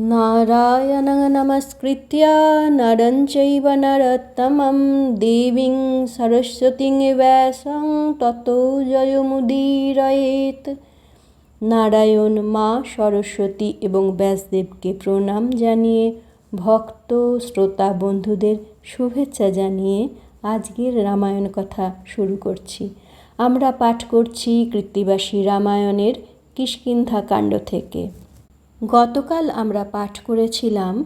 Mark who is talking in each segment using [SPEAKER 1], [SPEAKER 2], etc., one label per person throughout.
[SPEAKER 1] नारायणं नमस्कृत्य नरं चैव नरोत्तमं देवीं सरस्वतीं व्यासं ততো জয়মুদীরয়েত নারায়ণ মা সরস্বতী এবং ব্যাসদেবকে প্রণাম জানিয়ে ভক্ত শ্রোতা বন্ধুদের শুভেচ্ছা জানিয়ে আজকের রামায়ণ কথা শুরু করছি আমরা পাঠ করছি কৃত্তিবাসী রামায়ণের কিষ্কিন্ধা কাণ্ড থেকে গতকাল আমরা পাঠ করেছিলাম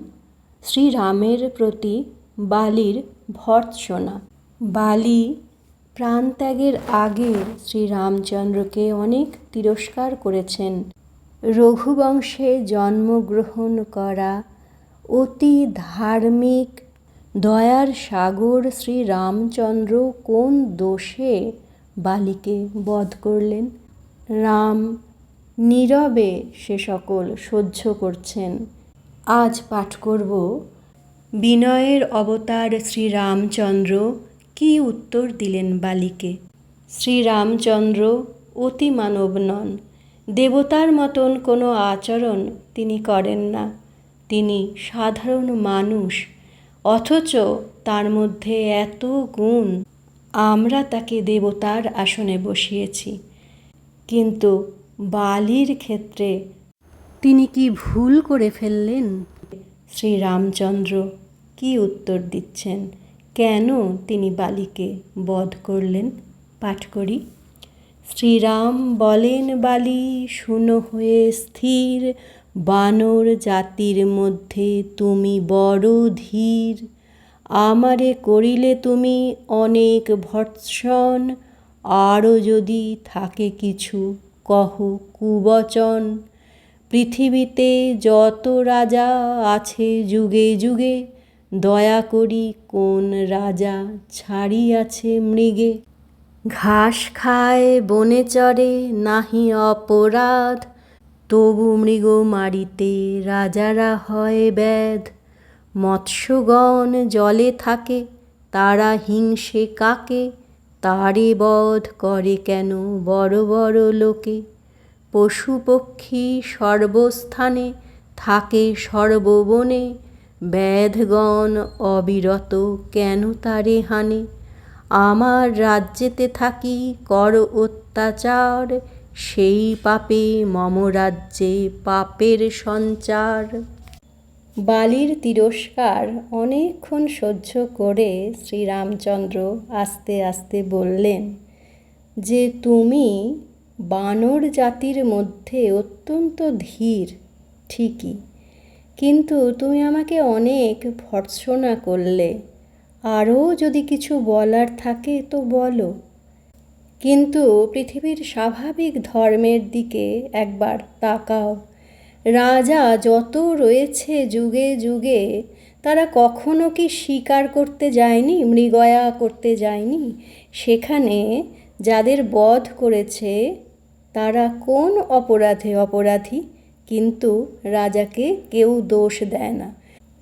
[SPEAKER 1] শ্রীরামের প্রতি বালির ভর্ৎসনা। বালি প্রাণত্যাগের আগে শ্রীরামচন্দ্রকে অনেক তিরস্কার করেছেন। রঘুবংশে জন্মগ্রহণ করা অতি ধার্মিক দয়ার সাগর শ্রীরামচন্দ্র কোন দোষে বালিকে বধ করলেন? রাম নীরবে সে সকল সহ্য করছেন। আজ পাঠ করব, বিনয়ের অবতার শ্রীরামচন্দ্র কি উত্তর দিলেন বালিকে? শ্রীরামচন্দ্র অতি মানব নন, দেবতার মতন কোনো আচরণ তিনি করেন না। তিনি সাধারণ মানুষ, অথচ তার মধ্যে এত গুণ, আমরা তাকে দেবতার আসনে বসিয়েছি। কিন্তু বালির ক্ষেত্রে। তিনি কি ভুল করে ফেললেন? শ্রীরামচন্দ্র কি উত্তর দিচ্ছেন? কেন তিনি বালিকে বধ করলেন? পাঠ করি। শ্রীরাম বলেন বালি শুনো হয়ে স্থির। বানর জাতির মধ্যে তুমি বড় ধীর। আমারে করিলে তুমি অনেক ভর্ৎসন। আরও যদি থাকে কিছু কহ কুবচন, পৃথিবীতে যত রাজা আছে যুগে যুগে, দয়া করি কোন রাজা ছাড়িয়াছে মৃগে। ঘাস খায়, বনে চড়ে, নাহি অপরাধ, তবু মৃগ মারিতে রাজারা হয় ব্যাধ। মৎস্যগণ জলে থাকে, তারা হিংসে কাকে তারে বধ করে কেন বড় বড় লোকে? পশু পক্ষী সর্বস্থানে থাকে সর্ববনে। ব্যাধগণ অবিরত কেন তারে হানে? আমার রাজ্যেতে থাকি কর অত্যাচার, সেই পাপে মম রাজ্যে পাপের সঞ্চার। বালির তিরস্কার অনেকক্ষণ সহ্য করে শ্রীরামচন্দ্র আস্তে আস্তে বললেন, যে তুমি বানর জাতির মধ্যে অত্যন্ত ধীর, ঠিকই। কিন্তু তুমি আমাকে অনেক ভর্ৎসনা করলে। আরও যদি কিছু বলার থাকে তো বলো। কিন্তু পৃথিবীর স্বাভাবিক ধর্মের দিকে একবার তাকাও। রাজা যত রয়েছে যুগে যুগে, তারা কখনো কি স্বীকার করতে যায়নি, মৃগয়া করতে যায়নি? সেখানে যাদের বধ করেছে, তারা কোন অপরাধে অপরাধী? কিন্তু রাজাকে কেউ দোষ দেয় না।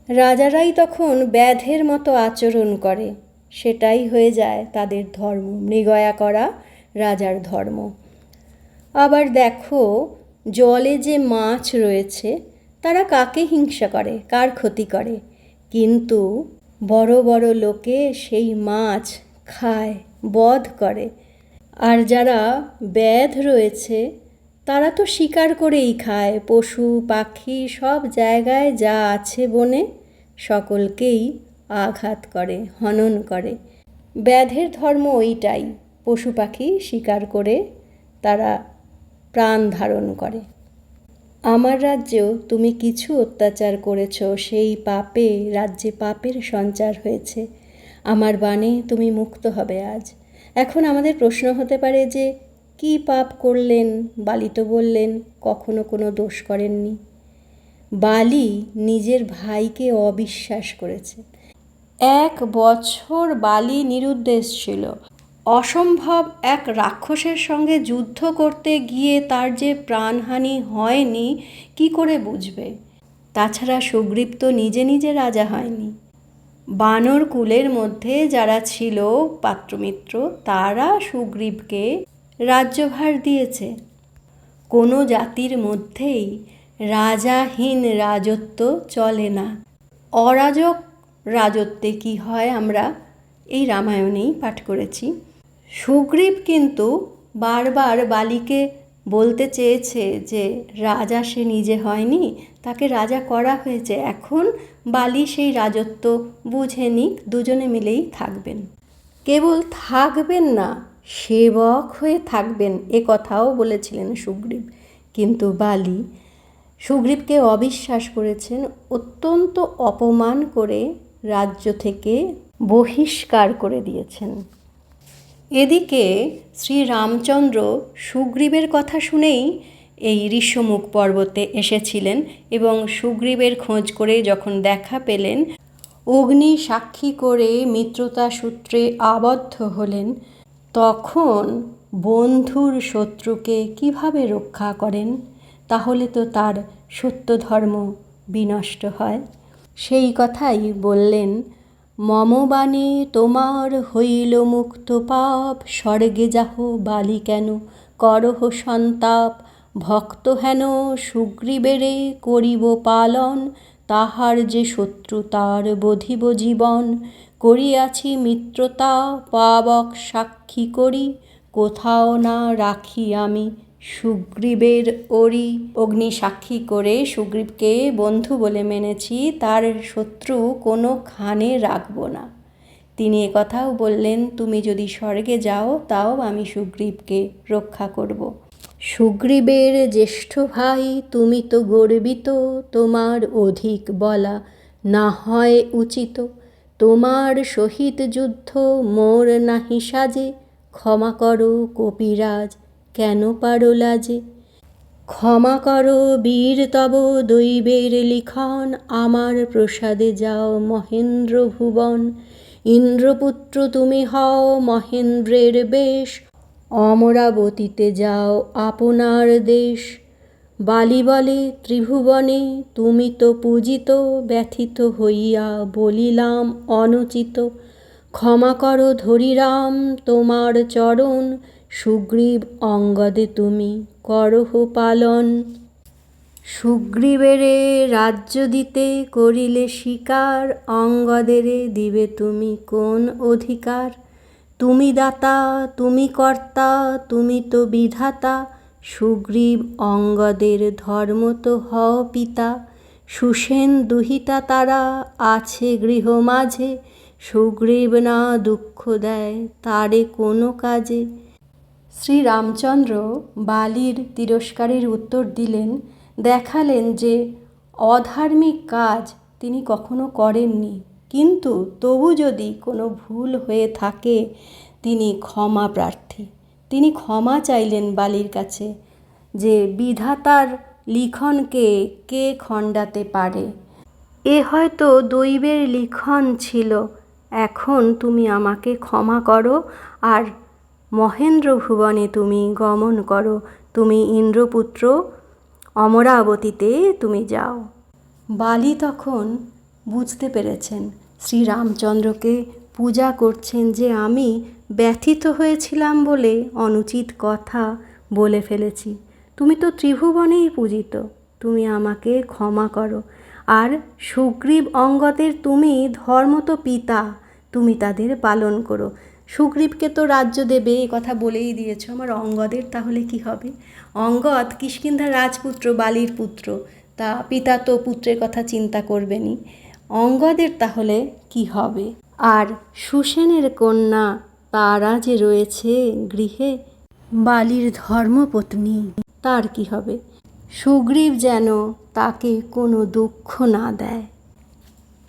[SPEAKER 1] রাজারাই তখন ব্যাধের মতো আচরণ করে। সেটাই হয়ে যায় তাদের ধর্ম। মৃগয়া করা রাজার ধর্ম। আবার দেখো জলে যে মাছ রয়েছে, তারা কাকে হিংসা করে, কার ক্ষতি করে? কিন্তু বড় বড় লোকে সেই মাছ খায়, বধ করে। আর যারা ব্যাধ রয়েছে, তারা তো শিকার করেই খায়। পশু, পাখি সব জায়গায় যা আছে বনে, সকলকেই আঘাত করে, হনন করে। ব্যাধের ধর্ম ওইটাই। পশু পাখি শিকার করে, তারা প্রাণ ধারণ করে। আমার রাজ্যেও তুমি কিছু অত্যাচার করেছ, সেই পাপে রাজ্যে পাপের সঞ্চার হয়েছে। আমার বাণে তুমি মুক্ত হবে আজ। এখন আমাদের প্রশ্ন হতে পারে যে, কি পাপ করলেন বালি তো বললেন, কখনো কোনো দোষ করেননি? বালি নিজের ভাইকে অবিশ্বাস করেছে। এক বছর বালি নিরুদ্দেশ ছিল। অসম্ভব এক রাক্ষসের সঙ্গে যুদ্ধ করতে গিয়ে তার যে প্রাণহানি হয়নি, কি করে বুঝবে? তাছাড়া সুগ্রীব তো নিজে নিজে রাজা হয়নি। বানর কুলের মধ্যে যারা ছিল পাত্রমিত্র, তারা সুগ্রীবকে রাজ্যভার দিয়েছে। কোনো জাতির মধ্যেই রাজাহীন রাজত্ব চলে না। অরাজক রাজত্বে কি হয় আমরা এই রামায়ণেই পাঠ করেছি। সুগ্রীব কিন্তু বারবার বালিকে বলতে চেয়েছে যে, রাজা সে নিজে হয়নি, তাকে রাজা করা হয়েছে। এখন বালি সেই রাজত্ব বুঝে নিক, দুজনে মিলেই থাকবেন। কেবল থাকবেন না, সেবক হয়ে থাকবেন, এ কথাও বলেছিলেন সুগ্রীব। কিন্তু বালি সুগ্রীবকে অবিশ্বাস করেছেন, অত্যন্ত অপমান করে রাজ্য থেকে বহিষ্কার করে দিয়েছেন। এদিকে শ্রী রামচন্দ্র সুগ্রীবের কথা শুনেই এই ঋষ্যমুখ পর্বতে এসেছিলেন এবং সুগ্রীবের খোঁজ করে যখন দেখা পেলেন, অগ্নি সাক্ষী করে মিত্রতা সূত্রে আবদ্ধ হলেন, তখন বন্ধুর শত্রুকে কীভাবে রক্ষা করেন? তাহলে তো তার সত্য ধর্ম বিনষ্ট হয়। সেই কথাই বললেন মমবাণী তোমার হইল মুক্ত পাপ, স্বর্গে যাহ বালি কেন? করহ সন্তাপ, ভক্ত হেন সুগ্রীবেরে করিব পালন, তাহার যে শত্রু তার বধিব জীবন। করিয়াছি মিত্রতা, পাবক সাক্ষী করি, কোথাও না রাখি আমি সুগ্রীবের ওরি অগ্নি সাক্ষী করে সুগ্রীবকে বন্ধু বলে মেনেছি, তার শত্রু কোনো খানে রাখব না। তিনি কথাও বললেন, তুমি যদি স্বর্গে যাও, তাও আমি সুগ্রীবকে রক্ষা করব। সুগ্রীবের জ্যেষ্ঠ ভাই, তুমি তো গর্বিত, তোমার অধিক বলা না হয় উচিত। তোমার সহিত যুদ্ধ মোর নাহি সাজে, ক্ষমা করো কপিরাজ কেন পারো লাজে? ক্ষমা করো বীর তব দৈবের লিখন, আমার প্রসাদে যাও মহেন্দ্র ভুবন। ইন্দ্রপুত্র তুমি হও মহেন্দ্রের বেশ, অমরাবতীতে যাও আপনার দেশ। বালি বলে ত্রিভুবনে তুমি তো পূজিত, ব্যথিত হইয়া বলিলাম অনুচিত। ক্ষমা করো ধরিরাম তোমার চরণ সুগ্রীব অঙ্গদে তুমি করহ পালন। সুগ্রীবেরে রাজ্য দিতে করিলে শিকার, অঙ্গদেরে দিবে তুমি কোন অধিকার? তুমি দাতা, তুমি কর্তা, তুমি তো বিধাতা, সুগ্রীব অঙ্গদের ধর্ম তো হও পিতা। সুসেন দুহিতা তারা আছে গৃহ মাঝে, সুগ্রীব না দুঃখ দেয় তারে কোনো কাজে। শ্রীরামচন্দ্র বালির তিরস্কারের উত্তর দিলেন, দেখালেন যে অধার্মিক কাজ তিনি কখনো করেননি। কিন্তু তবু যদি কোনো ভুল হয়ে থাকে, তিনি ক্ষমা প্রার্থী। তিনি ক্ষমা চাইলেন বালির কাছে যে বিধাতার লিখনকে কে খণ্ডাতে পারে। এ হয়তো দৈবের লিখন ছিল, এখন তুমি আমাকে ক্ষমা করো, আর মহেন্দ্র ভুবনে তুমি গমন করো, তুমি ইন্দ্রপুত্র, অমরাবতীতে তুমি যাও। বালি তখন বুঝতে পেরেছেন শ্রীরামচন্দ্রকে পূজা করছেন যে আমি ব্যথিত হয়েছিলাম বলে অনুচিত কথা বলে ফেলেছি। তুমি তো ত্রিভুবনেই পূজিত, তুমি আমাকে ক্ষমা করো। আর সুগ্রীব অঙ্গদের তুমি ধর্ম তো পিতা, তুমি তাদের পালন করো। সুগ্রীবকে তো রাজ্য দেবে, এ কথা বলেই দিয়েছ আমার অঙ্গদের, তাহলে কি হবে? অঙ্গদ কিষ্কিন্ধার রাজপুত্র, বালির পুত্র, তা পিতা তো পুত্রের কথা চিন্তা করবেনই। অঙ্গদের তাহলে কি হবে? আর সুসেনের কন্যা তারা যে রয়েছে গৃহে, বালির ধর্মপত্নী, তার কি হবে? সুগ্রীব যেন তাকে কোনো দুঃখ না দেয়।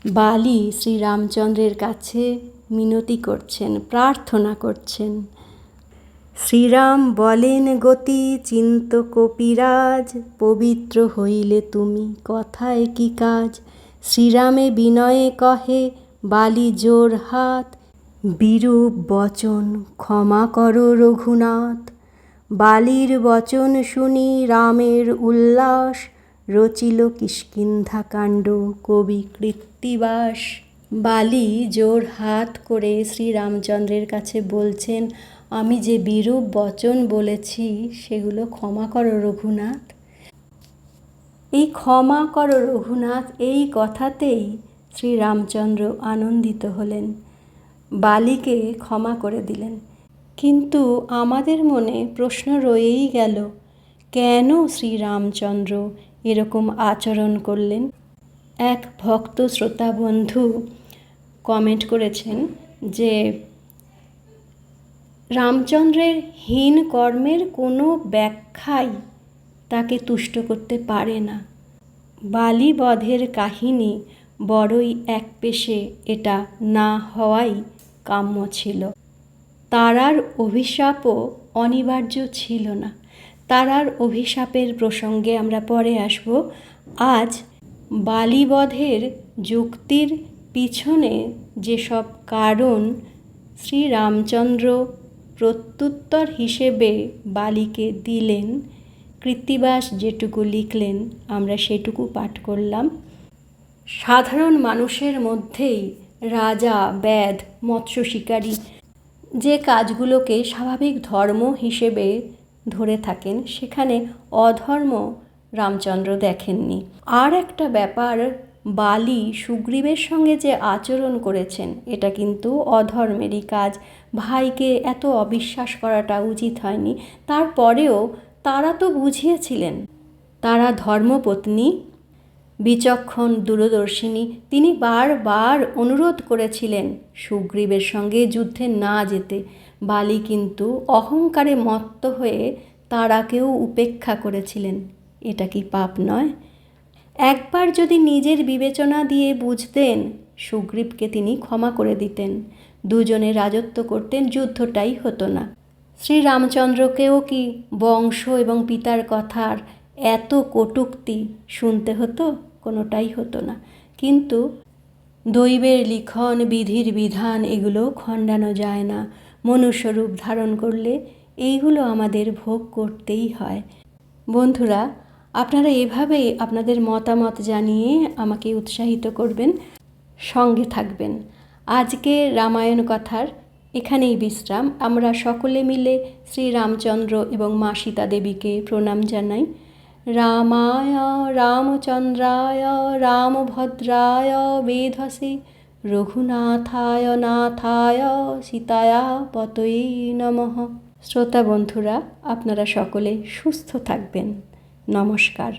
[SPEAKER 1] বালি শ্রীরামচন্দ্রের কাছে মিনতি করছেন, প্রার্থনা করছেন। শ্রীরাম বলেন, গতি চিন্ত কপিরাজ, পবিত্র হইলে তুমি, কথায় কি কাজ? শ্রীরামে বিনয়ে কহে, বালি জোর হাত, বিরূপ বচন ক্ষমা কর রঘুনাথ। বালির বচন শুনি রামের উল্লাস, রচিল কিষ্কিন্ধাকাণ্ড কবি কৃত্তিবাস। বালি জোর হাত করে শ্রীরামচন্দ্রের কাছে বলছেন, আমি যে বিরূপ বচন বলেছি, সেগুলো ক্ষমা করো রঘুনাথ। এই ক্ষমা করো রঘুনাথ, এই কথাতেই শ্রীরামচন্দ্র আনন্দিত হলেন। বালিকে ক্ষমা করে দিলেন। কিন্তু আমাদের মনে প্রশ্ন রয়েই গেল, কেন শ্রীরামচন্দ্র এরকম আচরণ করলেন? এক ভক্ত শ্রোতা বন্ধু কমেন্ট করেছেন যে রামচন্দ্রের হীন কর্মের কোনো ব্যাখ্যাই তাকে তুষ্ট করতে পারে না। বালি বধের কাহিনী বড়ই এক পেশে এটা না হওয়াই কাম্য ছিল। তারার অভিশাপও অনিবার্য ছিল না। তারার অভিশাপের প্রসঙ্গে আমরা পরে আসব। আজ বালিবধের যুক্তির পিছনে যেসব কারণ শ্রীরামচন্দ্র প্রত্যুত্তর হিসেবে বালিকে দিলেন, কৃত্তিবাস যেটুকু লিখলেন, আমরা সেটুকু পাঠ করলাম। সাধারণ মানুষের মধ্যেই রাজা, ব্যাধ, মৎস্য শিকারী যে কাজগুলোকে স্বাভাবিক ধর্ম হিসেবে ধরে থাকেন, সেখানে অধর্ম রামচন্দ্র দেখেননি। আর একটা ব্যাপার বালি সুগ্রীবের সঙ্গে যে আচরণ করেছেন, এটা কিন্তু অধর্মেরই কাজ। ভাইকে এত অবিশ্বাস করাটা উচিত হয়নি। তারপরেও তারা তো বুঝিয়েছিলেন। তারা ধর্মপত্নী, বিচক্ষণ দূরদর্শিনী, তিনি বারবার অনুরোধ করেছিলেন সুগ্রীবের সঙ্গে যুদ্ধে না যেতে। বালি কিন্তু অহংকারে মত্ত হয়ে তারাকেও উপেক্ষা করেছিলেন। এটা কি পাপ নয়? একবার যদি নিজের বিবেচনা দিয়ে বুঝতেন, সুগ্রীবকে তিনি ক্ষমা করে দিতেন। দুজনে রাজত্ব করতেন, যুদ্ধটাই হতো না। শ্রীরামচন্দ্রকেও কি বংশ এবং পিতার কথার এত কটুক্তি শুনতে হতো? কোনোটাই হতো না। কিন্তু দৈবের লিখন, বিধির বিধান এগুলো খণ্ডানো যায় না। মনুষ্যরূপ ধারণ করলে এইগুলো আমাদের ভোগ করতেই হয়। বন্ধুরা আপনারা এভাবেই আপনাদের মতামত জানিয়ে আমাকে উৎসাহিত করবেন, সঙ্গে থাকবেন। আজকে রামায়ণ কথার এখানেই বিশ্রাম। আমরা সকলে মিলে শ্রীরামচন্দ্র এবং মা সীতা দেবীকে প্রণাম জানাই। রামায় রামচন্দ্রায় রামভদ্রায় বেধসে, রঘুনাথায় নাথায় সীতায়া পতয়ে নমঃ। শ্রোতা বন্ধুরা, আপনারা সকলে সুস্থ থাকবেন। নমস্কার।